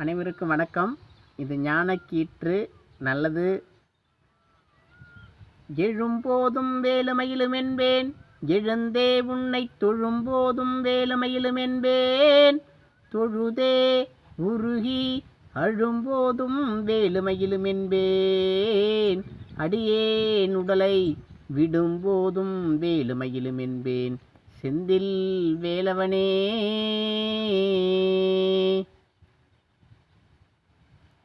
அனைவருக்கும் வணக்கம். இது ஞானக்கீற்று நல்லது. எழும்போதும் வேலுமயிலும் என்பேன். எழுந்தே உன்னை தொழும்போதும் வேலுமயிலும் என்பேன். தொழுதே உருகி அழும்போதும் வேலுமயிலும் என்பேன். அடியேன் உடலை விடும்போதும் வேலுமயிலும் என்பேன். செந்தில் வேலவனே.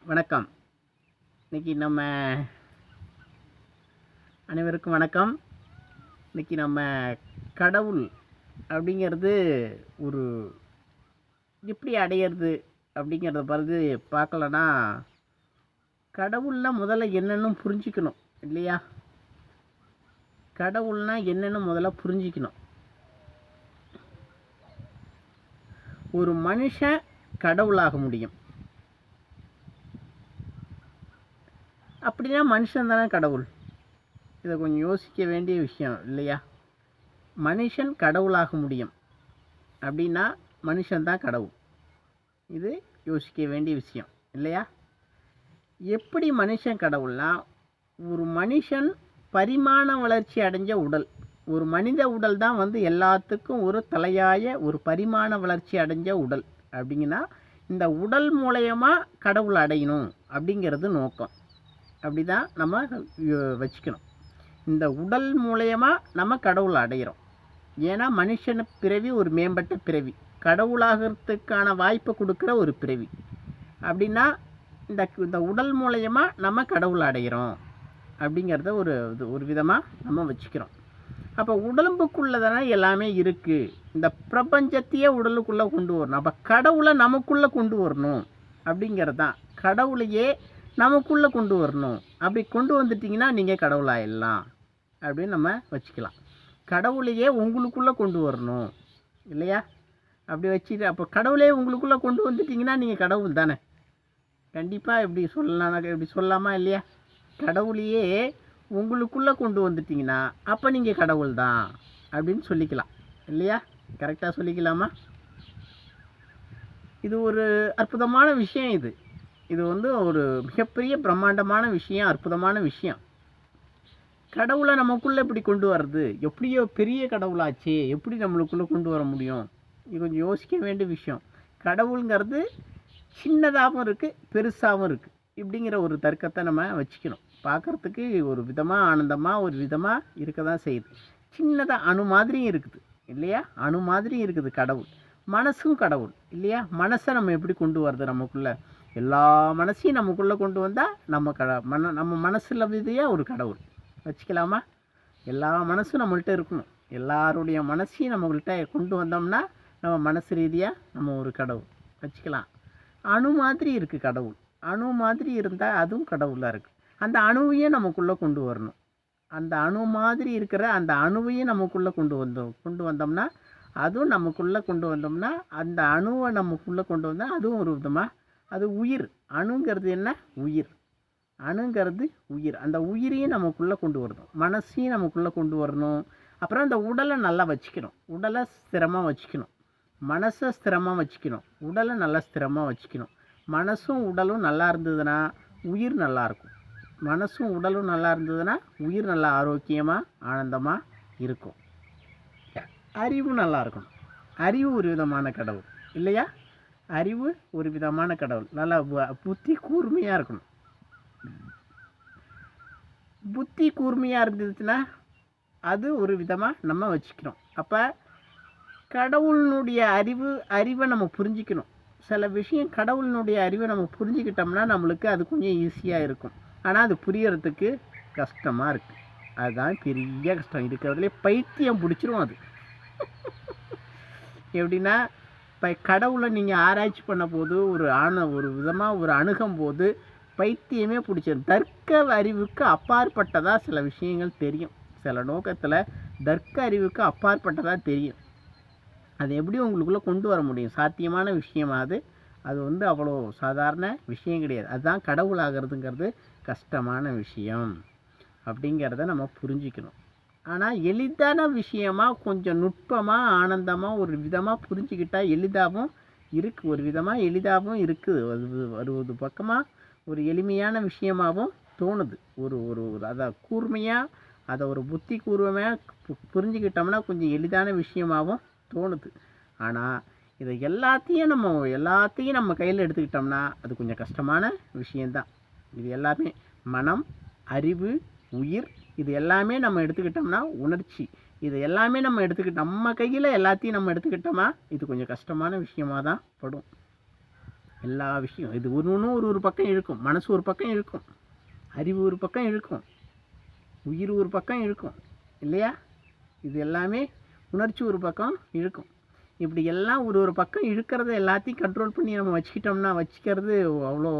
வணக்கம். இன்னைக்கு நம்ம அனைவருக்கும் வணக்கம். இன்றைக்கி நம்ம கடவுள் அப்படிங்கிறது ஒரு எப்படி அடையிறது அப்படிங்கிறத பிறகு பார்க்கலன்னா கடவுள்னால் முதல்ல என்னென்னு புரிஞ்சுக்கணும் இல்லையா? கடவுள்னால் என்னென்னு முதல்ல புரிஞ்சிக்கணும். ஒரு மனுஷன் கடவுளாக முடியும். அப்படின்னா மனுஷன் தானே கடவுள். இதை கொஞ்சம் யோசிக்க வேண்டிய விஷயம் இல்லையா? மனுஷன் கடவுளாக முடியும். அப்படின்னா மனுஷன்தான் கடவுள். இது யோசிக்க வேண்டிய விஷயம் இல்லையா? எப்படி மனுஷன் கடவுள்னா ஒரு மனுஷன் பரிமாண வளர்ச்சி அடைஞ்ச உடல். ஒரு மனித உடல் தான் வந்து எல்லாத்துக்கும் ஒரு தலையாய ஒரு பரிமாண வளர்ச்சி அடைஞ்ச உடல். அப்படிங்கன்னா இந்த உடல் மூலயமா கடவுள் அடையணும் அப்படிங்கிறது நோக்கம். அப்படி தான் நம்ம வச்சுக்கணும். இந்த உடல் மூலயமா நம்ம கடவுளை அடையிறோம். ஏன்னா மனுஷன பிறவி ஒரு மேம்பட்ட பிறவி. கடவுளாகிறதுக்கான வாய்ப்பை கொடுக்குற ஒரு பிறவி. அப்படின்னா இந்த இந்த உடல் மூலயமா நம்ம கடவுள் அடைகிறோம் அப்படிங்கிறத ஒரு இது ஒரு விதமாக நம்ம வச்சுக்கிறோம். அப்போ உடம்புக்குள்ளே தானே எல்லாமே இருக்குது இந்த பிரபஞ்சத்தையே உடலுக்குள்ளே கொண்டு வரணும். அப்போ கடவுளை நமக்குள்ளே கொண்டு வரணும். அப்படிங்கிறது தான் கடவுளையே நமக்குள்ளே கொண்டு வரணும். அப்படி கொண்டு வந்துட்டிங்கன்னா நீங்கள் கடவுளாயிடலாம் அப்படின்னு நம்ம வச்சுக்கலாம். கடவுளையே உங்களுக்குள்ளே கொண்டு வரணும். இல்லையா? அப்படி வச்சுட்டு அப்போ கடவுளே உங்களுக்குள்ளே கொண்டு வந்துட்டிங்கன்னா நீங்கள் கடவுள் தானே. கண்டிப்பாக இப்படி சொல்லலாம் இப்படி சொல்லலாமா இல்லையா? கடவுளையே உங்களுக்குள்ளே கொண்டு வந்துட்டிங்கன்னா அப்போ நீங்கள் கடவுள் தான். அப்படின்னு சொல்லிக்கலாம். இல்லையா? கரெக்டாக சொல்லிக்கலாமா? இது ஒரு அற்புதமான விஷயம் இது. இது வந்து ஒரு மிகப்பெரிய பிரம்மாண்டமான விஷயம் அற்புதமான விஷயம். கடவுளை நமக்குள்ளே இப்படி கொண்டு வர்றது எப்படியோ பெரிய கடவுளாச்சே எப்படி நம்மளுக்குள்ளே கொண்டு வர முடியும்? இது கொஞ்சம் யோசிக்க வேண்டிய விஷயம். கடவுளுங்கிறது சின்னதாகவும் இருக்குது பெருசாகவும் இருக்குது இப்படிங்கிற ஒரு தர்க்கத்தை நம்ம வச்சுக்கணும். பார்க்குறதுக்கு ஒரு விதமாக ஆனந்தமாக ஒரு விதமாக இருக்க தான் செய்யுது. சின்னதாக அணு மாதிரியும் இருக்குது இல்லையா? அணு மாதிரியும் இருக்குது கடவுள். மனசும் கடவுள் இல்லையா? மனசை நம்ம எப்படி கொண்டு வர்றது நமக்குள்ளே? எல்லா மனசையும் நமக்குள்ளே கொண்டு வந்தால் நம்ம கட மன நம்ம மனசில் விதையாக ஒரு கடவுள். வச்சுக்கலாமா? எல்லா மனசும் நம்மள்கிட்ட இருக்கணும். எல்லாருடைய மனசையும் நம்மள்கிட்ட கொண்டு வந்தோம்னா நம்ம மனசு ரீதியாக நம்ம ஒரு கடவுள். வச்சுக்கலாம். அணு மாதிரி இருக்குது கடவுள். அணு மாதிரி இருந்தால் அதுவும் கடவுளாக இருக்குது அந்த அணுவையும் நமக்குள்ளே கொண்டு வரணும். அந்த அணு மாதிரி இருக்கிற அந்த அணுவையும் நமக்குள்ளே கொண்டு வந்தோம் கொண்டு வந்தோம்னா அதுவும் நமக்குள்ளே கொண்டு வந்தோம்னா அந்த அணுவை நமக்குள்ளே கொண்டு வந்தால் அதுவும் ஒரு விதமாக அது உயிர். அணுங்கிறது என்ன? உயிர். அணுங்கிறது உயிர். அந்த உயிரையும் நமக்குள்ளே கொண்டு வரணும். மனசையும் நமக்குள்ளே கொண்டு வரணும். அப்புறம் அந்த உடலை நல்லா வச்சுக்கணும். உடலை ஸ்திரமாக வச்சுக்கணும். மனசை ஸ்திரமாக வச்சுக்கணும். உடலை நல்லா ஸ்திரமாக வச்சுக்கணும். மனசும் உடலும் நல்லா இருந்ததுன்னா உயிர் நல்லா இருக்கும். மனசும் உடலும் நல்லா இருந்ததுன்னா உயிர் நல்லா ஆரோக்கியமாக ஆனந்தமாக இருக்கும். அறிவு நல்லா இருக்கணும். அறிவு ஒரு விதமான கடவுள். இல்லையா? அறிவு ஒரு விதமான கடவுள். நல்லா புத்தி கூர்மையாக இருக்கணும். புத்தி கூர்மையாக இருந்துச்சுன்னா அது ஒரு விதமாக நம்ம வச்சுக்கிறோம். அப்போ கடவுளினுடைய அறிவு அறிவை நம்ம புரிஞ்சிக்கணும். சில விஷயம் கடவுளினுடைய அறிவை நம்ம புரிஞ்சுக்கிட்டோம்னா நம்மளுக்கு அது கொஞ்சம் ஈஸியாக இருக்கும். ஆனால் அது புரியறதுக்கு கஷ்டமாக இருக்குது அதுதான் பெரிய கஷ்டம். இருக்கிறதுலே பைத்தியம் பிடிச்சிரும் அது. எப்படின்னா இப்போ கடவுளை நீங்கள் ஆராய்ச்சி பண்ண போது ஒரு ஆன ஒரு விதமாக ஒரு அணுகும் போது பைத்தியமே பிடிச்சிடும் தர்க்க அறிவுக்கு அப்பாற்பட்டதாக சில விஷயங்கள் தெரியும். சில நோக்கத்தில் தர்க்க அறிவுக்கு அப்பாற்பட்டதாக தெரியும். அது எப்படி உங்களுக்குள்ளே கொண்டு வர முடியும்? சாத்தியமான விஷயமா அது? அது வந்து அவ்வளோ சாதாரண விஷயம் கிடையாது. அதுதான் கடவுளாகிறதுங்கிறது கஷ்டமான விஷயம். அப்படிங்கிறத நம்ம புரிஞ்சுக்கணும். ஆனால் எளிதான விஷயமா கொஞ்சம் நுட்பமாக ஆனந்தமாக ஒரு விதமாக புரிஞ்சுக்கிட்டால் எளிதாகவும் இருக்குது ஒரு விதமாக எளிதாகவும் இருக்குது அது வருவது பக்கமாக ஒரு எளிமையான விஷயமாகவும் தோணுது. ஒரு ஒரு ஒரு அதை கூர்மையாக அதை ஒரு புத்தி கூர்மையாக புரிஞ்சுக்கிட்டோம்னா கொஞ்சம் எளிதான விஷயமாகவும் தோணுது. ஆனால் இதை எல்லாத்தையும் நம்ம எல்லாத்தையும் நம்ம கையில் எடுத்துக்கிட்டோம்னா அது கொஞ்சம் கஷ்டமான விஷயந்தான் இது எல்லாமே மனம் அறிவு உயிர் இது எல்லாமே நம்ம எடுத்துக்கிட்டோம்னா உணர்ச்சி. இது எல்லாமே நம்ம எடுத்துக்கிட்டோம் நம்ம கையில் எல்லாத்தையும் நம்ம எடுத்துக்கிட்டோமா? இது கொஞ்சம் கஷ்டமான விஷயமா தான் படும். எல்லா விஷயம் இது ஒரு ஒன்றும் ஒரு ஒரு பக்கம் இருக்கும் மனசு ஒரு பக்கம் இருக்கும் அறிவு ஒரு பக்கம் இருக்கும் உயிர் ஒரு பக்கம் இருக்கும் இல்லையா? இது எல்லாமே உணர்ச்சி ஒரு பக்கம் இருக்கும் இப்படி எல்லாம் ஒரு ஒரு பக்கம் இழுக்கிறத எல்லாத்தையும் கண்ட்ரோல் பண்ணி நம்ம வச்சுக்கிட்டோம்னா வச்சுக்கிறது அவ்வளோ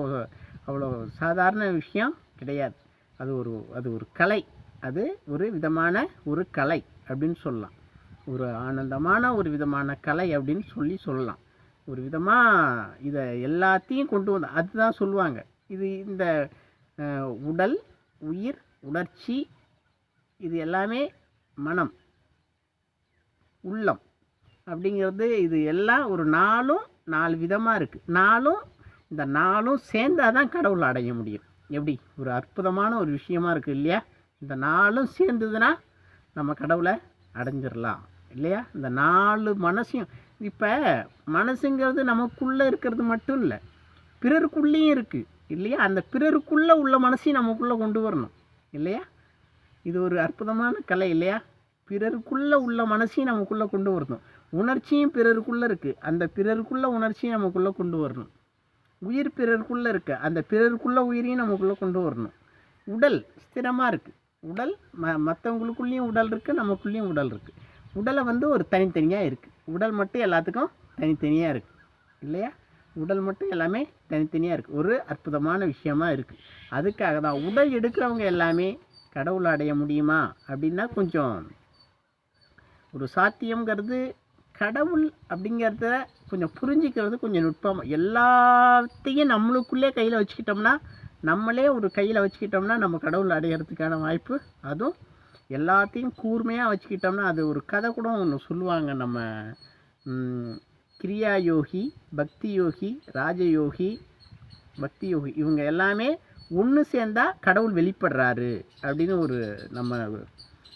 அவ்வளோ சாதாரண விஷயம் கிடையாது. அது ஒரு அது ஒரு கலை. அது ஒரு விதமான ஒரு கலை அப்படின்னு சொல்லலாம். ஒரு ஆனந்தமான ஒரு விதமான கலை அப்படின்னு சொல்லி சொல்லலாம். ஒரு விதமாக இதை எல்லாத்தையும் கொண்டு வந்து அதுதான் சொல்லுவாங்க. இது இந்த உடல் உயிர் உணர்ச்சி இது எல்லாமே மனம் உள்ளம் அப்படிங்கிறது இது எல்லாம் ஒரு நாளும் நாலு விதமாக இருக்குது நாளும் இந்த நாளும் சேர்ந்தாதான் தான் கடவுளை அடைய முடியும். எப்படி? ஒரு அற்புதமான ஒரு விஷயமா இருக்குது இல்லையா? இந்த நாளும் சேர்ந்ததுன்னா நம்ம கடவுளை அடைஞ்சிடலாம் இல்லையா? இந்த நாலு மனசையும் இப்போ மனசுங்கிறது நமக்குள்ளே இருக்கிறது மட்டும் இல்லை பிறருக்குள்ளேயும் இருக்குது இல்லையா? அந்த பிறருக்குள்ளே உள்ள மனசையும் நமக்குள்ளே கொண்டு வரணும் இல்லையா? இது ஒரு அற்புதமான கலை இல்லையா? பிறருக்குள்ளே உள்ள மனசையும் நமக்குள்ளே கொண்டு வரணும். உணர்ச்சியும் பிறருக்குள்ளே இருக்குது அந்த பிறருக்குள்ளே உணர்ச்சியும் நமக்குள்ளே கொண்டு வரணும். உயிர் பிறருக்குள்ளே இருக்குது அந்த பிறருக்குள்ளே உயிரையும் நமக்குள்ளே கொண்டு வரணும். உடல் ஸ்திரமாக இருக்குது உடல் ம மற்றவங்களுக்குள்ளேயும் உடல் இருக்குது நமக்குள்ளேயும் உடல் இருக்குது உடலை வந்து ஒரு தனித்தனியாக இருக்குது உடல் மட்டும் எல்லாத்துக்கும் தனித்தனியாக இருக்குது இல்லையா? உடல் மட்டும் எல்லாமே தனித்தனியாக இருக்குது ஒரு அற்புதமான விஷயமா இருக்குது அதுக்காக தான் உடல் எடுக்கிறவங்க எல்லாமே கடவுளை அடைய முடியுமா? அப்படின்னா கொஞ்சம் ஒரு சாத்தியங்கிறது கடவுள் அப்படிங்கிறத கொஞ்சம் புரிஞ்சிக்கிறது கொஞ்சம் நுட்பம் எல்லாத்தையும் நம்மளுக்குள்ளே கையில் வச்சுக்கிட்டோம்னா நம்மளே ஒரு கையில் வச்சுக்கிட்டோம்னா நம்ம கடவுள் அடையிறதுக்கான வாய்ப்பு. அதுவும் எல்லாத்தையும் கூர்மையாக வச்சுக்கிட்டோம்னா அது ஒரு கதை கூட ஒன்று சொல்லுவாங்க நம்ம கிரியா யோகி பக்தி யோகி ராஜயோகி பக்தி யோகி இவங்க எல்லாமே ஒன்று சேர்ந்தால் கடவுள் வெளிப்படுறாரு அப்படின்னு ஒரு நம்ம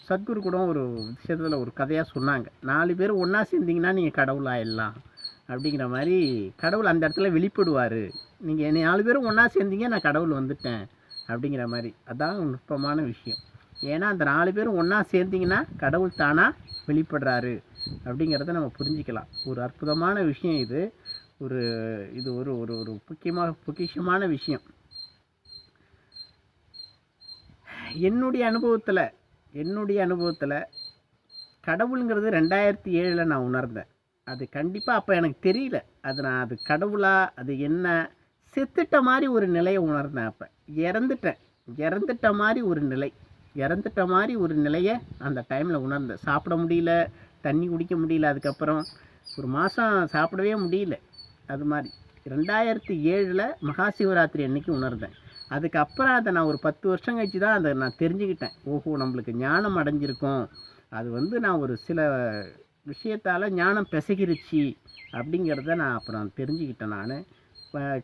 சத்குரு கூட ஒரு விஷயத்தில் ஒரு கதையாக சொன்னாங்க. நாலு பேர் ஒன்றா சேர்ந்தீங்கன்னா நீங்கள் கடவுள் ஆயிடலாம். அப்படிங்கிற மாதிரி கடவுள் அந்த இடத்துல வெளிப்படுவார். நீங்கள் என்னை நாலு பேரும் ஒன்றா சேர்ந்தீங்க நான் கடவுள் வந்துட்டேன் அப்படிங்கிற மாதிரி. அதான் நுட்பமான விஷயம். ஏன்னா அந்த நாலு பேரும் ஒன்றா சேர்ந்தீங்கன்னா கடவுள் தானாக வெளிப்படுறாரு அப்படிங்கிறத நம்ம புரிஞ்சிக்கலாம். ஒரு அற்புதமான விஷயம் இது. ஒரு இது ஒரு ஒரு ஒரு முக்கியமாக பொக்கிஷமான விஷயம். என்னுடைய அனுபவத்தில் என்னுடைய அனுபவத்தில் கடவுளுங்கிறது ரெண்டாயிரத்தி ஏழில் நான் உணர்ந்தேன். அது கண்டிப்பாக அப்போ எனக்கு தெரியல. அது நான் அது கடவுளா அது என்ன? செத்துட்ட மாதிரி ஒரு நிலையை உணர்ந்தேன் அப்போ. இறந்துட்டேன். இறந்துட்ட மாதிரி ஒரு நிலை. இறந்துட்ட மாதிரி ஒரு நிலையை அந்த டைமில் உணர்ந்தேன். சாப்பிட முடியல தண்ணி குடிக்க முடியல அதுக்கப்புறம் ஒரு மாதம் சாப்பிடவே முடியல. அது மாதிரி. ரெண்டாயிரத்தி ஏழில் மகா சிவராத்திரி அன்னைக்கு உணர்ந்தேன். அதுக்கப்புறம் அதை நான் ஒரு பத்து வருஷம் கழிச்சு தான் அதை நான் தெரிஞ்சுக்கிட்டேன். ஓஹோ நம்மளுக்கு ஞானம் அடைஞ்சிருக்கோம். அது வந்து நான் ஒரு சில விஷயத்தால் ஞானம் பிசகிருச்சு அப்படிங்கிறத நான் அப்புறம் தெரிஞ்சுக்கிட்டேன் நான்.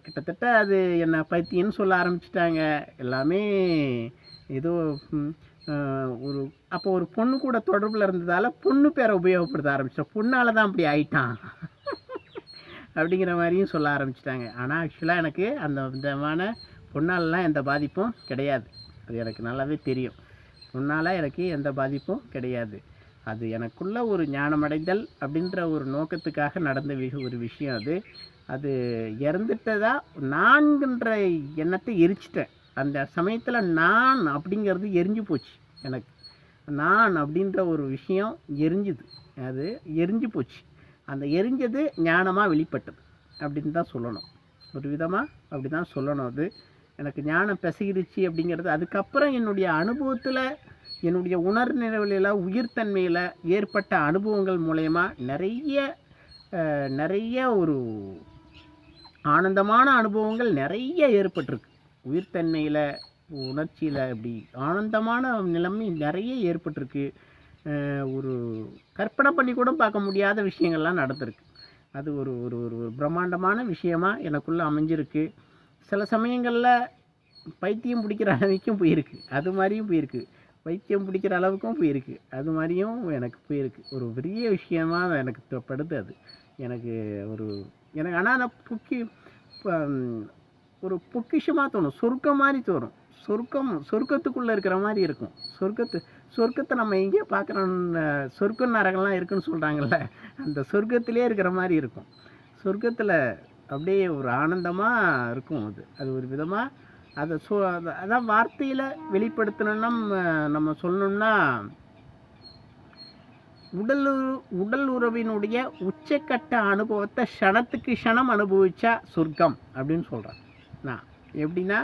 கிட்டத்தட்ட அது என்னை பைத்தியன்னு சொல்ல ஆரம்பிச்சிட்டாங்க. எல்லாமே ஏதோ ஒரு அப்போ ஒரு பொண்ணு கூட தொடர்பில் இருந்ததால் பொண்ணு பேரை உபயோகப்படுத்த ஆரம்பிச்சிட்டேன் பொண்ணால் தான் அப்படி ஆயிட்டான். அப்படிங்கிற மாதிரியும் சொல்ல ஆரம்பிச்சிட்டாங்க. ஆனால் ஆக்சுவலாக எனக்கு அந்த விதமான பொண்ணாலலாம் எந்த பாதிப்பும் கிடையாது. அது எனக்கு நல்லாவே தெரியும். பொண்ணால் எனக்கு எந்த பாதிப்பும் கிடையாது. அது எனக்குள்ள ஒரு ஞானமடைதல் அப்படின்ற ஒரு நோக்கத்துக்காக நடந்த ஒரு விஷயம் அது. அது இறந்துட்டதா? நான்கின்ற எண்ணத்தை எரிச்சிட்டேன். அந்த சமயத்தில் நான் அப்படிங்கிறது எரிஞ்சு போச்சு எனக்கு. நான் அப்படின்ற ஒரு விஷயம் எரிஞ்சுது. அது எரிஞ்சு போச்சு. அந்த எரிஞ்சது ஞானமாக வெளிப்பட்டது அப்படின்னு தான் சொல்லணும். ஒரு விதமாக அப்படி தான் சொல்லணும் அது. எனக்கு ஞானம் பிசகிருச்சு அப்படிங்கிறது. அதுக்கப்புறம் என்னுடைய அனுபவத்தில் என்னுடைய உணர்நிலையில் உயிர்த்தன்மையில் ஏற்பட்ட அனுபவங்கள் மூலயமா நிறைய நிறைய ஒரு ஆனந்தமான அனுபவங்கள் நிறைய ஏற்பட்டிருக்கு. உயிர்த்தன்மையில் உணர்ச்சியில் இப்படி ஆனந்தமான நிலைமை நிறைய ஏற்பட்டிருக்கு. ஒரு கற்பனை பண்ணி கூட பார்க்க முடியாத விஷயங்கள்லாம் நடந்திருக்கு. அது ஒரு ஒரு ஒரு பிரம்மாண்டமான விஷயமாக எனக்குள்ளே அமைஞ்சிருக்கு. சில சமயங்களில் பைத்தியம் பிடிக்கிற அளவுக்கும் போயிருக்கு. அது மாதிரியும் போயிருக்கு. வைத்தியம் பிடிக்கிற அளவுக்கும் போயிருக்கு. அது மாதிரியும் எனக்கு போயிருக்கு. ஒரு பெரிய விஷயமா எனக்கு படுது அது எனக்கு ஒரு எனக்கு ஆனால் அந்த புக்கி ப- ஒரு பொக்கிஷமாக தோணும். சொர்க்கம் மாதிரி தோணும். சொர்க்கம் சொர்க்கத்துக்குள்ளே இருக்கிற மாதிரி இருக்கும். சொர்க்கத்து சொர்க்கத்தை நம்ம எங்கேயோ பார்க்குறோம் சொர்க்கம் நரகம்லாம் இருக்குன்னு சொல்கிறாங்கல்ல அந்த சொர்க்கத்திலே இருக்கிற மாதிரி இருக்கும். சொர்க்கத்தில் அப்படியே ஒரு ஆனந்தமாக இருக்கும் அது. அது ஒரு விதமாக அதை சொ அதான் வார்த்தையில் வெளிப்படுத்தணும்னா நம்ம சொல்லணும்னா உடல் உடல் உறவினுடைய உச்சக்கட்ட அனுபவத்தை க்ஷணத்துக்கு க்ஷணம் அனுபவித்தா சொர்க்கம் அப்படின்னு சொல்கிறேன் நான் எப்படின்னா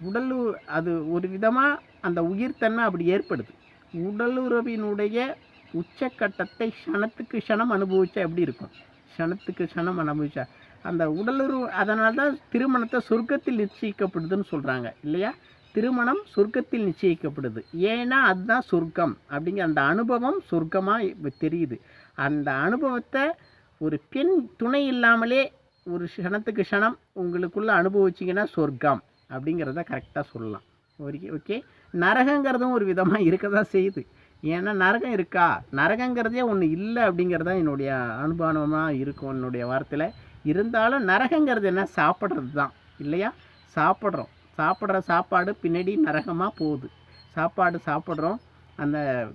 உடல் அது ஒரு விதமாக அந்த உயிர்த்தன்மை அப்படி ஏற்படுது. உடலுறவினுடைய உச்சக்கட்டத்தை க்ஷணத்துக்கு க்ஷணம் அனுபவித்தா எப்படி இருக்கும்? க்ஷணத்துக்கு க்ஷணம் அனுபவித்தா அந்த உடலுறவு அதனால தான் திருமணத்தை சொர்க்கத்தில் நிச்சயிக்கப்படுதுன்னு சொல்கிறாங்க இல்லையா? திருமணம் சொர்க்கத்தில் நிச்சயிக்கப்படுது. ஏன்னா அதுதான் சொர்க்கம் அப்படிங்கிற அந்த அனுபவம் சொர்க்கமாக தெரியுது. அந்த அனுபவத்தை ஒரு பெண் துணை இல்லாமலே ஒரு க்ஷணத்துக்கு க்ஷணம் உங்களுக்குள்ளே அனுபவிச்சிங்கன்னா சொர்க்கம் அப்படிங்கிறத கரெக்டாக சொல்லலாம். Okay okay? நரகங்கிறதும் ஒரு விதமாக இருக்க தான் செய்யுது. ஏன்னா நரகம் இருக்கா? நரகங்கிறதே ஒன்று இல்லை அப்படிங்கிறது தான் என்னுடைய அனுபவமாக இருக்கும் என்னுடைய வார்த்தையில். இருந்தாலும் நரகங்கிறது என்ன? சாப்பிட்றது தான். இல்லையா? சாப்பிட்றோம். சாப்பிட்ற சாப்பாடு பின்னாடி நரகமாக போகுது. சாப்பாடு சாப்பிட்றோம். அந்த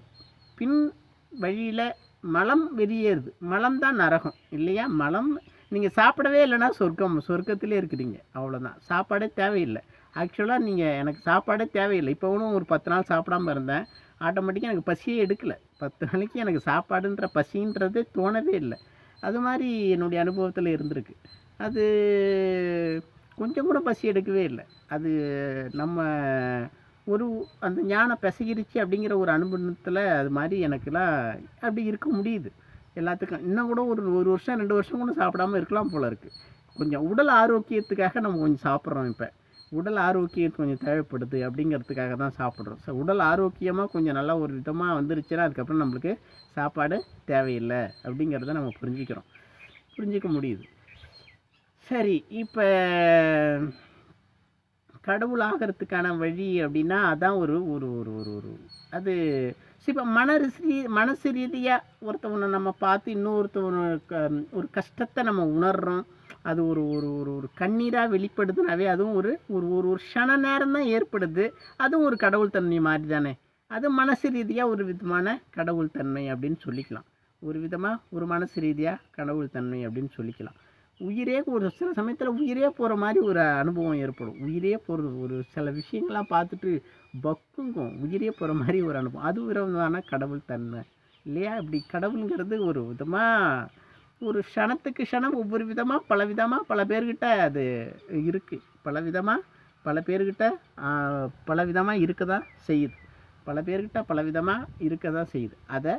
பின் வழியில் மலம் வெளியேறுது. மலம் தான் நரகம். இல்லையா? மலம் நீங்கள் சாப்பிடவே இல்லைன்னா சொர்க்கம் சொர்க்கத்திலே இருக்கிறீங்க. அவ்வளோதான் சாப்பாடே தேவையில்லை. ஆக்சுவலாக நீங்கள் எனக்கு சாப்பாடே தேவையில்லை. இப்போ ஒன்றும் ஒரு பத்து நாள் சாப்பிடாம இருந்தேன். ஆட்டோமேட்டிக்காக எனக்கு பசியே எடுக்கலை. பத்து நாளைக்கு எனக்கு சாப்பாடுன்ற பசின்றதே தோணவே இல்லை. அது மாதிரி என்னுடைய அனுபவத்தில் இருந்திருக்கு. அது கொஞ்சம் கூட பசி எடுக்கவே இல்லை. அது நம்ம ஒரு அந்த ஞானம் பிசகிருச்சு அப்படிங்கிற ஒரு அனுபவத்தில் அது மாதிரி எனக்குலாம் அப்படி இருக்க முடியுது. எல்லாத்துக்கும் இன்னும் கூட ஒரு ஒரு வருஷம் ரெண்டு வருஷம் கூட சாப்பிடாம இருக்கலாம் போல இருக்குது கொஞ்சம் உடல் ஆரோக்கியத்துக்காக நம்ம கொஞ்சம் சாப்பிட்றோம் இப்போ. உடல் ஆரோக்கியம் கொஞ்சம் தேவைப்படுது அப்படிங்கிறதுக்காக தான் சாப்பிட்றோம். ஸோ உடல் ஆரோக்கியமாக கொஞ்சம் நல்லா ஒரு விதமாக வந்துருச்சுன்னா அதுக்கப்புறம் நம்மளுக்கு சாப்பாடு தேவையில்லை அப்படிங்கிறத நம்ம புரிஞ்சுக்கிறோம். புரிஞ்சிக்க முடியுது. சரி இப்போ கடவுள் ஆகிறதுக்கான வழி அப்படின்னா அதான் ஒரு ஒரு ஒரு ஒரு ஒரு அது இப்போ மனரீ மனசு ரீதியாக ஒருத்தவனை நம்ம பார்த்து இன்னொருத்தவனை க- ஒரு கஷ்டத்தை நம்ம உணர்கிறோம் அது ஒரு ஒரு ஒரு ஒரு கண்ணீராக வெளிப்படுதுனாவே அதுவும் ஒரு ஒரு ஒரு ஒரு க்ஷண நேரம் தான் ஏற்படுது. அதுவும் ஒரு கடவுள் தன்மை மாதிரி தானே. அது மனசு ரீதியாக ஒரு விதமான கடவுள் தன்மை அப்படின்னு சொல்லிக்கலாம். ஒரு விதமாக ஒரு மனசு ரீதியாக கடவுள் தன்மை அப்படின்னு சொல்லிக்கலாம். உயிரே ஒரு சில சமயத்தில் உயிரே போகிற மாதிரி ஒரு அனுபவம் ஏற்படும். உயிரே போகிறது ஒரு சில விஷயங்கள்லாம் பார்த்துட்டு பக்குங்கும். உயிரே போகிற மாதிரி ஒரு அனுபவம். அது ஒரு விதமான கடவுள் தன்மை. இல்லையா? இப்படி கடவுளுங்கிறது ஒரு விதமாக ஒரு க்ஷணத்துக்கு க்ஷணம் ஒவ்வொரு விதமாக பல விதமாக பல பேர்கிட்ட அது இருக்குது பல விதமாக பல பேர்கிட்ட பல விதமாக இருக்க தான் செய்யுது. பல பேர்கிட்ட பல விதமாக இருக்க தான் செய்யுது. அதை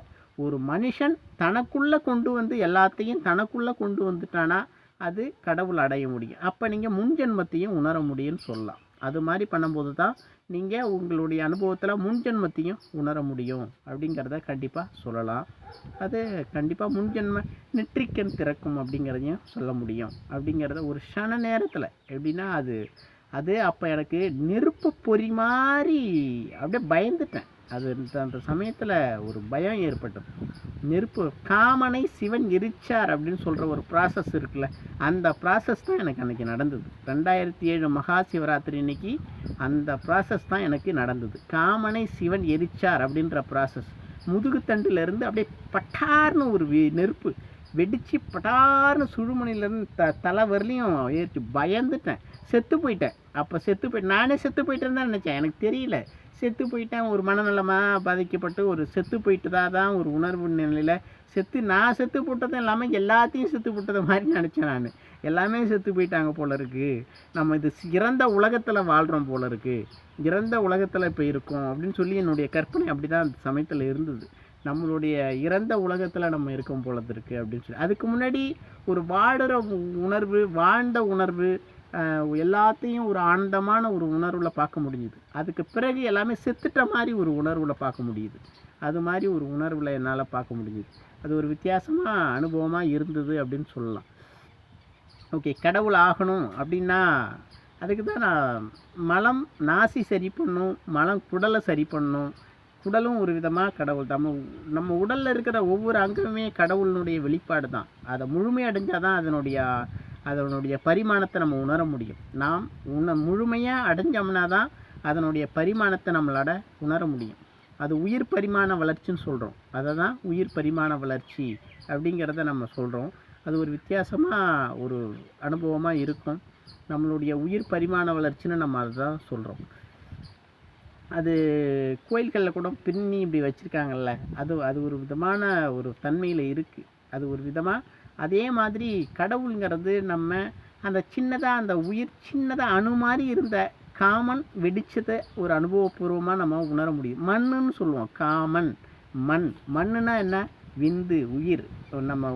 ஒரு மனுஷன் தனக்குள்ளே கொண்டு வந்து எல்லாத்தையும் தனக்குள்ளே கொண்டு வந்துட்டானா அது கடவுள் அடைய முடியும். அப்போ நீங்கள் முன்ஜென்மத்தையும் உணர முடியும்னு சொல்லலாம். அது மாதிரி பண்ணும்போது தான் நீங்கள் உங்களுடைய அனுபவத்தில் முன்ஜென்மத்தையும் உணர முடியும். அப்படிங்கிறத கண்டிப்பாக சொல்லலாம். அது கண்டிப்பாக முன்ஜென்ம நெற்றிக்கண் திறக்கும் அப்படிங்கிறதையும் சொல்ல முடியும். அப்படிங்கிறத ஒரு க்ஷண நேரத்தில் எப்படின்னா அது அது அப்போ எனக்கு நெருப்பு பொறி மாதிரி அப்படியே பயந்துட்டேன். அது அந்த- சமயத்தில் ஒரு பயம் ஏற்பட்டது. நெருப்பு காமனை சிவன் எரிச்சார் அப்படின்னு சொல்கிற ஒரு ப்ராசஸ் இருக்குல்ல அந்த ப்ராசஸ் தான் எனக்கு அன்றைக்கி நடந்தது. ரெண்டாயிரத்தி ஏழு மகா சிவராத்திரி இன்னைக்கு அந்த ப்ராசஸ் தான் எனக்கு நடந்தது. காமனை சிவன் எரிச்சார் அப்படின்ற ப்ராசஸ் முதுகுத்தண்டிலிருந்து அப்படியே பட்டார்னு ஒரு வி- நெருப்பு வெடிச்சு பட்டார்னு சுழுமணிலேருந்து த தலை வரலையும் ஏறிச்சு. பயந்துட்டேன். செத்து போயிட்டேன். அப்போ செத்து போய் நானே செத்து போயிட்டேன்னு தான் நினச்சேன். எனக்கு தெரியல. செத்து போயிட்டேன். ஒரு மனநலமாக பாதிக்கப்பட்டு ஒரு செத்து போயிட்டதா தான் ஒரு உணர்வு நிலையில் செத்து நான் செத்து போட்டதும் இல்லாமல் எல்லாத்தையும் செத்து போட்டது மாதிரி நினச்சேன் நான். எல்லாமே செத்து போயிட்டாங்க போல இருக்குது நம்ம இது இறந்த உலகத்தில் வாழ்கிறோம் போல இருக்குது இறந்த உலகத்தில் இப்போ இருக்கோம் அப்படின்னு சொல்லி என்னுடைய கற்பனை அப்படி தான் அந்த சமயத்தில் இருந்தது. நம்மளுடைய இறந்த உலகத்தில் நம்ம இருக்கும் போல இருக்குது அப்படின்னு சொல்லி. அதுக்கு முன்னாடி ஒரு வாடுற உணர்வு வாழ்ந்த உணர்வு எல்லாத்தையும் ஒரு ஆனந்தமான ஒரு உணர்வில் பார்க்க முடிஞ்சுது. அதுக்கு பிறகு எல்லாமே செத்துட்ட மாதிரி ஒரு உணர்வில் பார்க்க முடியுது. அது மாதிரி ஒரு உணர்வில் என்னால் பார்க்க முடிஞ்சுது. அது ஒரு வித்தியாசமாக அனுபவமாக இருந்தது அப்படின்னு சொல்லலாம். ஓகே கடவுள் ஆகணும் அப்படின்னா அதுக்கு தான் நான் மலம் நாசி சரி பண்ணும் மலம் குடலை சரி பண்ணும் குடலும் ஒரு விதமாக கடவுள் நம்ம நம்ம உடலில் இருக்கிற ஒவ்வொரு அங்கமுமே கடவுளினுடைய வெளிப்பாடு தான். அதை முழுமையடைஞ்சால் தான் அதனுடைய அதனுடைய பரிமாணத்தை நம்ம உணர முடியும். நாம் உண முழுமையாக அடைஞ்சோம்னா தான் அதனுடைய பரிமாணத்தை நம்மளால உணர முடியும். அது உயிர் பரிமாண வளர்ச்சின்னு சொல்கிறோம் அதை தான் உயிர் பரிமாண வளர்ச்சி அப்படிங்கிறத நம்ம சொல்கிறோம் அது ஒரு வித்தியாசமாக ஒரு அனுபவமாக இருக்கும். நம்மளுடைய உயிர் பரிமாண வளர்ச்சின்னு நம்ம அதை தான் சொல்கிறோம் அது கோயில்களில் கூட பின்னி இப்படி வச்சுருக்காங்கல்ல. அது அது ஒரு விதமான ஒரு தன்மையில் இருக்குது அது ஒரு விதமாக அதே மாதிரி கடவுளுங்கிறது நம்ம அந்த சின்னதாக அந்த உயிர் சின்னதாக அணு மாதிரி இருந்த காமன் வெடிச்சதை ஒரு அனுபவபூர்வமாக நம்ம உணர முடியும். மண்ணுன்னு சொல்லுவோம். காமன் மண். மண்ணுனா என்ன? விந்து உயிர். நம்ம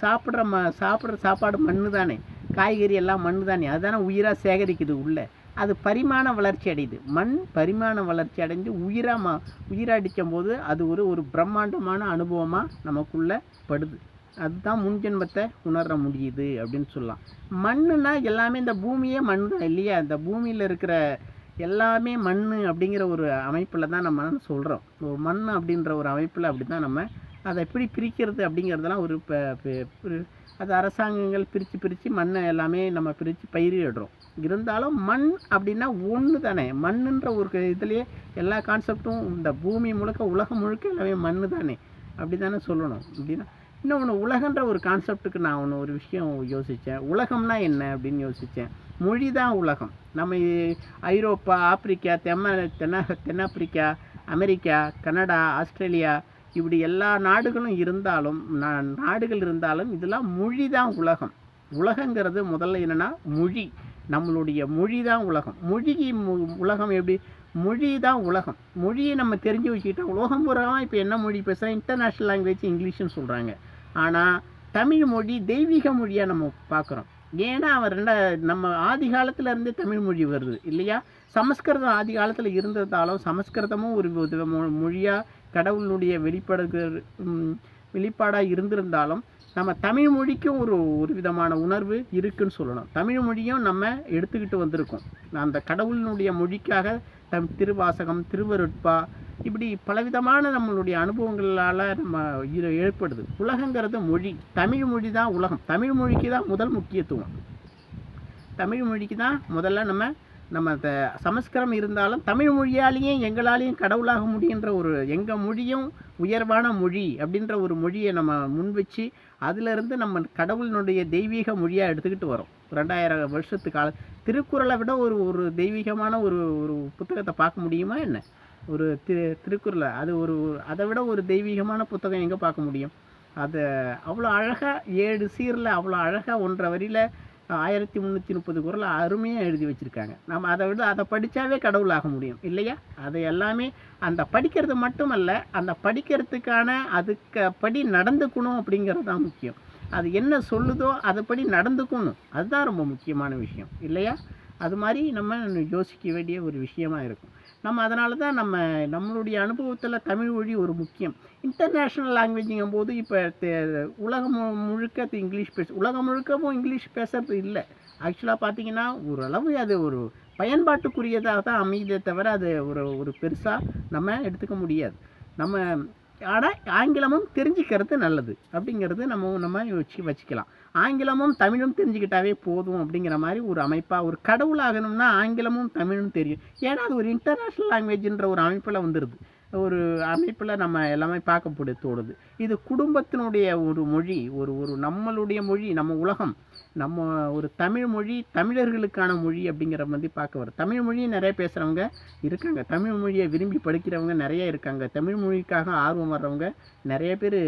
சாப்பிட்ற ம சாப்பிட்ற சாப்பாடு மண்ணு தானே காய்கறி எல்லாம் மண்ணு தானே அதுதானே உயிராக சேகரிக்குது உள்ளே. அது பரிமாண வளர்ச்சி அடையுது. மண் பரிமாண வளர்ச்சி அடைஞ்சு உயிராக மா உயிரடிக்கும் போது அது ஒரு ஒரு பிரம்மாண்டமான அனுபவமாக நமக்குள்ளே படுது. அதுதான் முன்ஜென்மத்தை உணர முடியுது அப்படின்னு சொல்லலாம். மண்ணுனா எல்லாமே இந்த பூமியே மண் தான் இல்லையா? இந்த பூமியில் இருக்கிற எல்லாமே மண் அப்படிங்கிற ஒரு அமைப்பில் தான் நம்ம சொல்கிறோம் ஒரு மண் அப்படின்ற ஒரு அமைப்பில் அப்படி தான் நம்ம அதை எப்படி பிரிக்கிறது அப்படிங்கிறதெல்லாம் ஒரு ப- ஒரு- அது அரசாங்கங்கள் பிரித்து பிரித்து மண்ணை எல்லாமே நம்ம பிரித்து பயிரிடுறோம். இருந்தாலும் மண் அப்படின்னா ஒன்று தானே. மண்ணுன்ற ஒரு இதுலேயே எல்லா கான்செப்டும் இந்த பூமி முழுக்க உலகம் முழுக்க எல்லாமே மண்ணு தானே. அப்படி தானே சொல்லணும். அப்படின்னா இன்னொன்று உலகன்ற ஒரு கான்செப்ட்டுக்கு நான் ஒன்று ஒரு விஷயம் யோசித்தேன் உலகம்னா என்ன அப்படின்னு யோசித்தேன் மொழி தான் உலகம். நம்ம ஐரோப்பா ஆப்பிரிக்கா தெம்ம தென்ன தென்னாப்பிரிக்கா அமெரிக்கா கனடா ஆஸ்திரேலியா இப்படி எல்லா நாடுகளும் இருந்தாலும் நா- நாடுகள் இருந்தாலும் இதெல்லாம் மொழி தான் உலகம். உலகங்கிறது முதல்ல என்னென்னா மொழி. நம்மளுடைய மொழி தான் உலகம். மொழி மு- உலகம் எப்படி? மொழி தான் உலகம். மொழியை நம்ம தெரிஞ்சு வச்சுக்கிட்டா உலகம் பூராவும் இப்போ என்ன மொழி? பேசுகிறோம் இன்டர்நேஷ்னல் லாங்குவேஜ் இங்கிலீஷ்னு சொல்கிறாங்க ஆனால் தமிழ் மொழி தெய்வீக மொழியாக நம்ம பார்க்குறோம் ஏன்னா அவர் ரெண்ட நம்ம ஆதி காலத்துலேருந்தே தமிழ் மொழி வருது இல்லையா? சமஸ்கிருதம் ஆதி காலத்தில் இருந்ததாலும் சமஸ்கிருதமும் ஒரு வித கடவுளுடைய வெளிப்படுகிற வெளிப்பாடாக இருந்திருந்தாலும் நம்ம தமிழ் மொழிக்கும் ஒரு ஒரு விதமான உணர்வு இருக்குன்னு சொல்லணும். தமிழ் மொழியும் நம்ம எடுத்துக்கிட்டு வந்திருக்கோம். அந்த கடவுளினுடைய மொழிக்காக தம் திருவாசகம் திருவருட்பா இப்படி பலவிதமான நம்மளுடைய அனுபவங்களால் நம்ம இரு- ஏற்படுது. உலகங்கிறது மொழி. தமிழ் மொழி தான் உலகம். தமிழ் மொழிக்கு தான் முதல் முக்கியத்துவம். தமிழ் மொழிக்கு தான் முதல்ல நம்ம நம்ம த சமஸ்கிருதம் இருந்தாலும் தமிழ் மொழியாலேயும் எங்களாலேயும் கடவுளாக முடியுன்ற ஒரு எங்கள் மொழியும் உயர்வான மொழி அப்படின்ற ஒரு மொழியை நம்ம முன் வச்சு அதிலிருந்து நம்ம கடவுளினுடைய தெய்வீக மொழியாக எடுத்துக்கிட்டு வரோம். ரெண்டாயிரம் வருஷத்து கால திருக்குறளை விட ஒரு ஒரு தெய்வீகமான ஒரு ஒரு புத்தகத்தை பார்க்க முடியுமா என்ன? ஒரு திரு திருக்குறளை. அது ஒரு அதை விட ஒரு தெய்வீகமான புத்தகம் எங்கே பார்க்க முடியும்? அதை அவ்வளோ அழகாக ஏழு சீரில் அவ்வளோ அழகாக ஒன்றரை வரியில் ஆயிரத்தி முந்நூற்றி முப்பது குரல் அருமையாக எழுதி வச்சுருக்காங்க. நம்ம அதை விட அதை படித்தாவே கடவுளாக முடியும். இல்லையா? அதை எல்லாமே அந்த படிக்கிறது மட்டுமல்ல அந்த படிக்கிறதுக்கான அதுக்கு படி நடந்துக்கணும் அப்படிங்கிறது தான் முக்கியம். அது என்ன சொல்லுதோ அதுபடி நடந்துக்கணும். அதுதான் ரொம்ப முக்கியமான விஷயம். இல்லையா? அது மாதிரி நம்ம யோசிக்க வேண்டிய ஒரு விஷயமா இருக்கும். நம்ம அதனால தான் நம்ம நம்மளுடைய அனுபவத்தில் தமிழ் மொழி ஒரு முக்கியம். இன்டர்நேஷ்னல் லாங்குவேஜுங்கும் போது இப்போ உலகம் முழுக்க இங்கிலீஷ் பேச உலகம் முழுக்கவும் இங்கிலீஷ் பேசுறது இல்லை. ஆக்சுவலாக பார்த்தீங்கன்னா ஓரளவு அது ஒரு பயன்பாட்டுக்குரியதாக தான் அமையுதே தவிர அது ஒரு ஒரு பெருசாக நம்ம எடுத்துக்க முடியாது. நம்ம ஆனால் ஆங்கிலமும் தெரிஞ்சுக்கிறது நல்லது. அப்படிங்கிறது நம்ம நம்ம வச்சு வச்சுக்கலாம். ஆங்கிலமும் தமிழும் தெரிஞ்சுக்கிட்டாவே போதும் அப்படிங்கிற மாதிரி ஒரு அமைப்பாக ஒரு கடவுளாகணும்னா ஆங்கிலமும் தமிழும் தெரியும். ஏன்னா அது ஒரு இன்டர்நேஷ்னல் லாங்குவேஜ்ன்ற ஒரு அமைப்பில் வந்துடுது ஒரு அமைப்பில் நம்ம எல்லாமே பார்க்கப்படு தோடுது இது குடும்பத்தினுடைய ஒரு மொழி ஒரு ஒரு நம்மளுடைய மொழி நம்ம உலகம் நம்ம ஒரு தமிழ் மொழி தமிழர்களுக்கான மொழி அப்படிங்கிற மாதிரி பார்க்க வரும். தமிழ் மொழி நிறைய பேசுகிறவங்க இருக்காங்க. தமிழ் மொழியை விரும்பி படிக்கிறவங்க நிறைய இருக்காங்க. தமிழ் மொழிக்காக ஆர்வம் வர்றவங்க நிறைய பேர்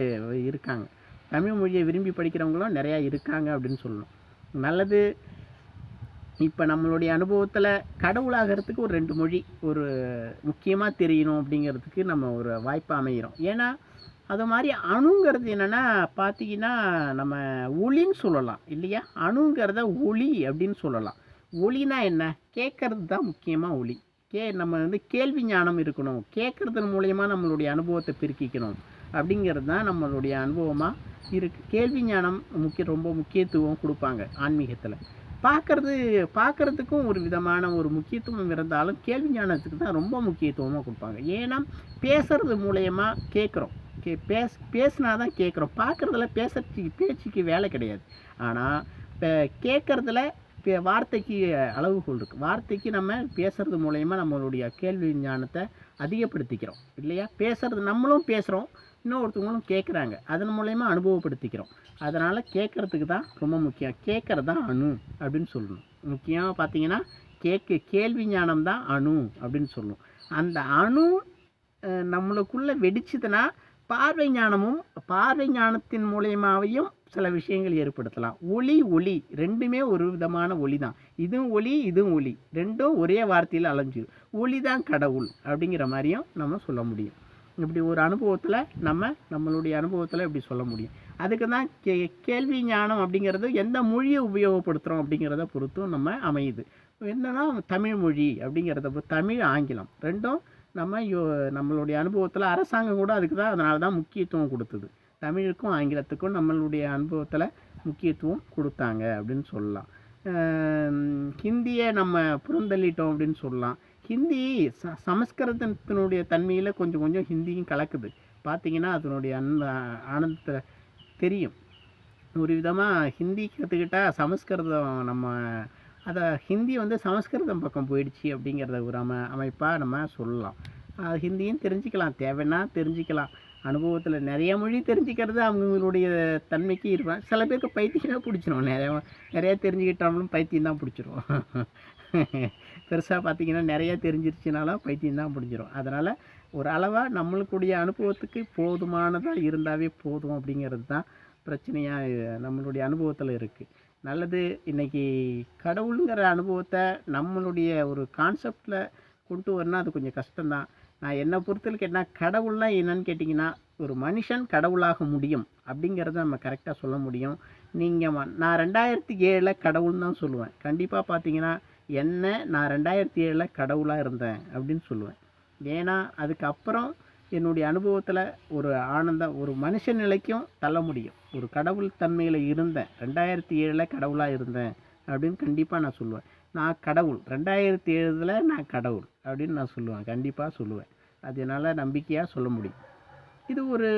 இருக்காங்க. தமிழ் மொழியை விரும்பி படிக்கிறவங்களும் நிறையா இருக்காங்க அப்படின்னு சொல்லணும். நல்லது இப்போ நம்மளுடைய அனுபவத்தில் கடவுளாகிறதுக்கு ஒரு ரெண்டு மொழி ஒரு முக்கியமாக தெரியணும் அப்படிங்கிறதுக்கு நம்ம ஒரு வாய்ப்பு அமைகிறோம் ஏன்னா அது மாதிரி அணுங்கிறது என்னென்னா பார்த்தீங்கன்னா நம்ம ஒளின்னு சொல்லலாம் இல்லையா? அணுங்கிறத ஒளி அப்படின்னு சொல்லலாம். ஒளினா என்ன? கேட்கறது தான் முக்கியமாக ஒளி. கே நம்ம வந்து கேள்வி ஞானம் இருக்கணும். கேட்கறதன் மூலயமா நம்மளுடைய அனுபவத்தை பெருக்கிக்கணும் அப்படிங்கிறது தான் நம்மளுடைய அனுபவமாக இருக்கு. கேள்வி ஞானம் முக்கிய ரொம்ப முக்கியத்துவம் கொடுப்பாங்க ஆன்மீகத்தில். பார்க்கறது பார்க்குறதுக்கும் ஒரு விதமான ஒரு முக்கியத்துவம் இருந்தாலும் கேள்வி ஞானத்துக்கு தான் ரொம்ப முக்கியத்துவமாக கொடுப்பாங்க. ஏன்னா பேசுறது மூலயமா கேட்குறோம். கே பேச பேசினா தான் கேட்குறோம். பார்க்குறதுல பேசுறதுக்கு பேச்சுக்கு வேலை கிடையாது. ஆனால் இப்போ கேட்குறதுல இப்போ வார்த்தைக்கு அளவுகோல் இருக்குது வார்த்தைக்கு நம்ம பேசுறது மூலயமா நம்மளுடைய கேள்வி ஞானத்தை அதிகப்படுத்திக்கிறோம். இல்லையா? பேசுறது நம்மளும் பேசுகிறோம் இன்னொருத்தவங்களும் கேட்குறாங்க. அதன் மூலயமா அனுபவப்படுத்திக்கிறோம். அதனால் கேட்குறதுக்கு தான் ரொம்ப முக்கியம். கேட்குறது தான் அணு அப்படின்னு சொல்லணும். முக்கியமாக பார்த்தீங்கன்னா கேட்கு கேள்வி ஞானம் தான் அணு அப்படின்னு சொல்லணும். அந்த அணு நம்மளுக்குள்ளே வெடிச்சதுன்னா பார்வை ஞானமும் பார்வை ஞானத்தின் மூலயமாவையும் சில விஷயங்கள் ஏற்படுத்தலாம். ஒளி ஒளி. ரெண்டுமே ஒரு விதமான ஒளி தான். இதுவும் ஒளி இதுவும் ஒளி. ரெண்டும் ஒரே வார்த்தையில் அலைஞ்சிடும் ஒளி தான் கடவுள் அப்படிங்கிற மாதிரியும் நம்ம சொல்ல முடியும். இப்படி ஒரு அனுபவத்தில் நம்ம நம்மளுடைய அனுபவத்தில் இப்படி சொல்ல முடியும். அதுக்கு தான் கே கேள்வி ஞானம் அப்படிங்கிறது எந்த மொழியை உபயோகப்படுத்துகிறோம் அப்படிங்கிறத பொறுத்தும் நம்ம அமையுது. என்னன்னா தமிழ் மொழி அப்படிங்கிறத தமிழ் ஆங்கிலம் ரெண்டும் நம்ம யோ நம்மளுடைய அனுபவத்தில் அரசாங்கம் கூட அதுக்கு தான் அதனால தான் முக்கியத்துவம் கொடுத்தது. தமிழுக்கும் ஆங்கிலத்துக்கும் நம்மளுடைய அனுபவத்தில் முக்கியத்துவம் கொடுத்தாங்க அப்படின்னு சொல்லலாம். ஹிந்தியை நம்ம புறந்தள்ளிட்டோம் அப்படின்னு சொல்லலாம். ஹிந்தி ச சமஸ்கிருதத்தினுடைய தன்மையில் கொஞ்சம் கொஞ்சம் ஹிந்தியும் கலக்குது. பார்த்தீங்கன்னா அதனுடைய அன்ப ஆனந்தத்தை தெரியும். ஒரு விதமாக ஹிந்தி கற்றுக்கிட்டா சமஸ்கிருதம் நம்ம அதை ஹிந்தி வந்து சமஸ்கிருதம் பக்கம் போயிடுச்சு அப்படிங்கிறத ஒரு அம அமைப்பாக நம்ம சொல்லலாம். அது ஹிந்தியும் தெரிஞ்சுக்கலாம். தேவைன்னா தெரிஞ்சுக்கலாம். அனுபவத்தில் நிறைய மொழி தெரிஞ்சுக்கிறது அவங்களுடைய தன்மைக்கு இருப்பாங்க சில பேருக்கு பைத்தியமே பிடிச்சிரும். நிறைய நிறைய தெரிஞ்சுக்கிட்டாலும் பைத்தியம் தான் பிடிச்சிரும். பெருசாக பார்த்தீங்கன்னா நிறைய தெரிஞ்சிருச்சுனாலும் பைத்தியம் தான் பிடிச்சிரும். அதனால் ஒரு அளவாக நம்மளுக்குடைய அனுபவத்துக்கு போதுமானதாக இருந்தாவே போதும் அப்படிங்கிறது தான் பிரச்சனையாக நம்மளுடைய அனுபவத்தில் இருக்குது நல்லது இன்னைக்கு கடவுளுங்கிற அனுபவத்தை நம்மளுடைய ஒரு கான்செப்டில் கொண்டு வரணும் அது கொஞ்சம் கஷ்டம்தான். நான் என்னை பொறுத்தல கேட்டால் கடவுள்லாம் என்னன்னு கேட்டிங்கன்னா ஒரு மனுஷன் கடவுளாக முடியும் அப்படிங்கிறத நம்ம கரெக்டாக சொல்ல முடியும். நீங்கள் நான் ரெண்டாயிரத்தி ஏழில் கடவுள்னு தான் சொல்லுவேன். கண்டிப்பாக பார்த்தீங்கன்னா என்ன நான் ரெண்டாயிரத்தி ஏழில் கடவுளாக இருந்தேன் அப்படின்னு சொல்லுவேன். ஏன்னா அதுக்கப்புறம் என்னுடைய அனுபவத்தில் ஒரு ஆனந்தம் ஒரு மனுஷ நிலைக்கும் தள்ள முடியும். ஒரு கடவுள் தன்மையில் இருந்தேன். ரெண்டாயிரத்தி ஏழில் கடவுளாக இருந்தேன் அப்படின்னு கண்டிப்பாக நான் சொல்லுவேன். நான் கடவுள். ரெண்டாயிரத்தி ஏழில் நான் கடவுள் அப்படின்னு நான் சொல்லுவேன். கண்டிப்பாக சொல்லுவேன். அது என்னால் நம்பிக்கையாக சொல்ல முடியும். இது ஒரு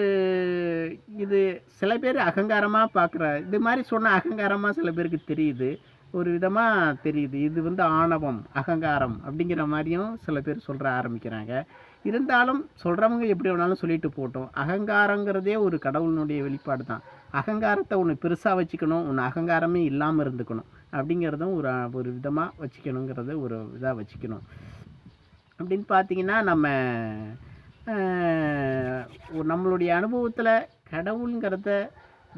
இது சில பேர் அகங்காரமாக பார்க்குற இது மாதிரி சொன்ன அகங்காரமாக சில பேருக்கு தெரியுது. ஒரு விதமாக தெரியுது. இது வந்து ஆணவம் அகங்காரம் அப்படிங்கிற மாதிரியும் சில பேர் சொல்கிற ஆரம்பிக்கிறாங்க. இருந்தாலும் சொல்கிறவங்க எப்படி வேணாலும் சொல்லிட்டு போட்டோம் அகங்காரங்கிறதே ஒரு கடவுளினுடைய வெளிப்பாடு தான். அகங்காரத்தை ஒன்று பெருசாக வச்சுக்கணும் ஒன்று அகங்காரமே இல்லாமல் இருந்துக்கணும் அப்படிங்கிறதும் ஒரு ஒரு விதமாக வச்சுக்கணுங்கிறத ஒரு இதாக வச்சுக்கணும். அப்படின்னு பார்த்தீங்கன்னா நம்ம ஒரு நம்மளுடைய அனுபவத்தில் கடவுளுங்கிறத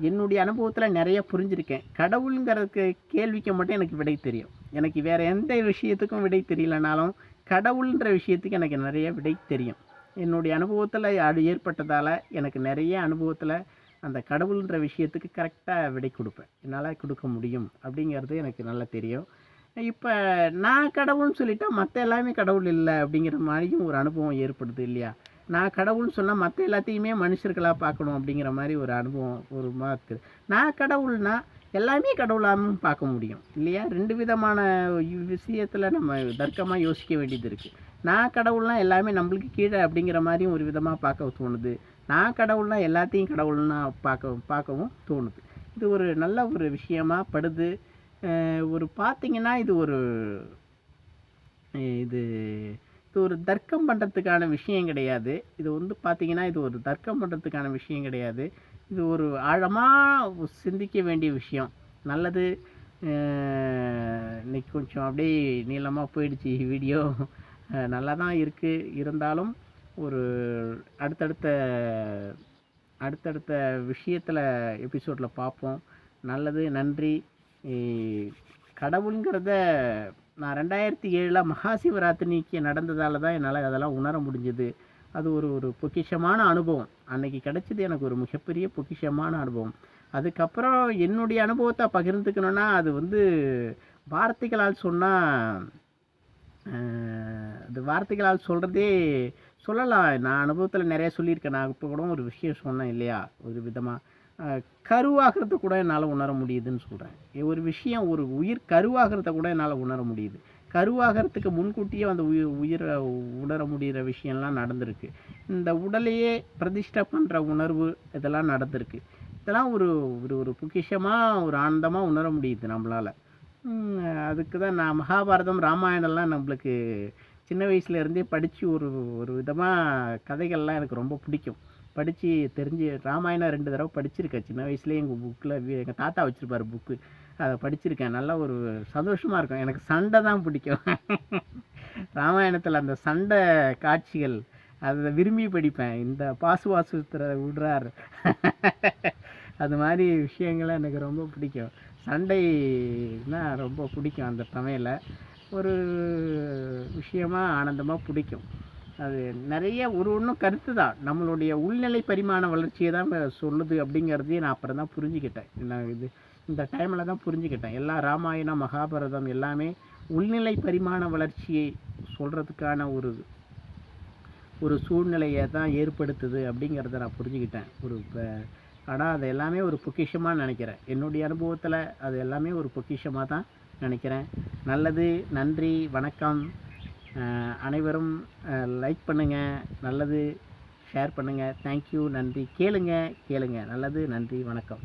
என்னுடைய அனுபவத்தில் நிறைய புரிஞ்சிருக்கேன். கடவுளுங்கிறதுக்கு கேள்விக்கு மட்டும் எனக்கு விடை தெரியும். எனக்கு வேறு எந்த விஷயத்துக்கும் விடை தெரியலனாலும் கடவுள்ன்ற விஷயத்துக்கு எனக்கு நிறைய விடை தெரியும். என்னுடைய அனுபவத்தில் அது ஏற்பட்டதால் எனக்கு நிறைய அனுபவத்தில் அந்த கடவுள்ன்ற விஷயத்துக்கு கரெக்டாக விடை கொடுப்பேன். என்னால் கொடுக்க முடியும் அப்படிங்கிறது எனக்கு நல்லா தெரியும். இப்போ நான் கடவுள்னு சொல்லிட்டா மற்ற எல்லாமே கடவுள் இல்லை அப்படிங்கிற மாதிரியும் ஒரு அனுபவம் ஏற்படுது இல்லையா? நான் கடவுள்னு சொன்னால் மற்ற எல்லாத்தையுமே மனுஷர்களாக பார்க்கணும் அப்படிங்கிற மாதிரி ஒரு அனுபவம் ஒரு இருக்குது நான் கடவுள்னா எல்லாமே கடவுளாகவும் பார்க்க முடியும் இல்லையா? ரெண்டு விதமான விஷயத்தில் நம்ம தர்க்கமாக யோசிக்க வேண்டியது இருக்குது நான் கடவுள்னா எல்லாமே நம்மளுக்கு கீழே அப்படிங்கிற மாதிரியும் ஒரு விதமாக பார்க்க தோணுது. நான் கடவுள்னா எல்லாத்தையும் கடவுள்னா பார்க்க பார்க்கவும் தோணுது. இது ஒரு நல்ல ஒரு விஷயமா படுது. ஒரு பார்த்தீங்கன்னா இது ஒரு இது இது ஒரு தர்க்கம் பண்ணுறதுக்கான விஷயம் கிடையாது. இது வந்து பார்த்திங்கன்னா இது ஒரு தர்க்கம் பண்ணுறதுக்கான விஷயம் கிடையாது. இது ஒரு ஆழமாக சிந்திக்க வேண்டிய விஷயம். நல்லது இன்னைக்கு கொஞ்சம் அப்படியே நீளமாக போயிடுச்சு வீடியோ. நல்லா தான் இருக்குது இருந்தாலும் ஒரு அடுத்தடுத்த அடுத்தடுத்த விஷயத்தில் எபிசோடில் பார்ப்போம். நல்லது நன்றி. கடவுளுங்கிறத நான் ரெண்டாயிரத்தி ஏழில் மகாசிவராத்திரிக்கு நடந்ததால் தான் என்னால் அதெல்லாம் உணர முடிஞ்சது. அது ஒரு ஒரு பொக்கிஷமான அனுபவம். அன்னைக்கு கிடைச்சது எனக்கு ஒரு மிகப்பெரிய பொக்கிஷமான அனுபவம். அதுக்கப்புறம் என்னுடைய அனுபவத்தை பகிர்ந்துக்கணுன்னா அது வந்து வார்த்தைகளால் சொன்னால் அது வார்த்தைகளால் சொல்கிறதே சொல்லலாம். நான் அனுபவத்தில் நிறைய சொல்லியிருக்கேன். நான் இப்போ கூட ஒரு விஷயம் சொன்னேன் இல்லையா? ஒரு விதமாக கருவாகிறத கூட என்னால் உணர முடியுதுன்னு சொல்கிறேன் ஒரு விஷயம் ஒரு உயிர் கருவாகிறத கூட என்னால் உணர முடியுது. கருவாகிறதுக்கு முன்கூட்டியே அந்த உயிர் உயிரை உணர முடிகிற விஷயம்லாம் நடந்திருக்கு. இந்த உடலையே பிரதிஷ்டை பண்ணுற உணர்வு இதெல்லாம் நடந்திருக்கு. இதெல்லாம் ஒரு ஒரு ஒரு பொக்கிஷமாக ஒரு ஆனந்தமாக உணர முடியுது நம்மளால். அதுக்கு தான் நான் மகாபாரதம் ராமாயணம்லாம் நம்மளுக்கு சின்ன வயசுலேருந்தே படித்து ஒரு ஒரு விதமாக கதைகள்லாம் எனக்கு ரொம்ப பிடிக்கும். படித்து தெரிஞ்சு ராமாயணம் ரெண்டு தடவை படிச்சிருக்கேன். சின்ன வயசுலேயே எங்கள் புக்கில் எங்கள் தாத்தா வச்சுருப்பார் புக்கு அதை படிச்சிருக்கேன். நல்லா ஒரு சந்தோஷமாக இருக்கும். எனக்கு சண்டை தான் பிடிக்கும். ராமாயணத்தில் அந்த சண்டை காட்சிகள் அதை விரும்பி படிப்பேன். இந்த பாசு வாசுத்திர விடுறார். அது மாதிரி விஷயங்களை எனக்கு ரொம்ப பிடிக்கும். சண்டைனா ரொம்ப பிடிக்கும் அந்த சமையலை. ஒரு விஷயமா ஆனந்தமாக பிடிக்கும். அது நிறைய ஒரு ஒன்றும் கருத்து தான். நம்மளுடைய உள்நிலை பரிமாண வளர்ச்சியை தான் சொல்லுது அப்படிங்கிறதையும் நான் அப்புறம் தான் புரிஞ்சுக்கிட்டேன். நான் இது? இந்த டைமில் தான் புரிஞ்சுக்கிட்டேன். எல்லா ராமாயணம் மகாபாரதம் எல்லாமே உள்நிலை பரிமாண வளர்ச்சியை சொல்கிறதுக்கான ஒரு ஒரு சூழ்நிலையை தான் ஏற்படுத்துது அப்படிங்கிறத நான் புரிஞ்சுக்கிட்டேன். ஒரு ஆனால் அது எல்லாமே ஒரு பொக்கிஷமாக நினைக்கிறேன். என்னுடைய அனுபவத்தில் அது எல்லாமே ஒரு பொக்கிஷமாக தான் நினைக்கிறேன். நல்லது நன்றி வணக்கம். அனைவரும் லைக் பண்ணுங்கள் நல்லது ஷேர் பண்ணுங்கள் தேங்க்யூ நன்றி. கேளுங்க கேளுங்க. நல்லது நன்றி வணக்கம்.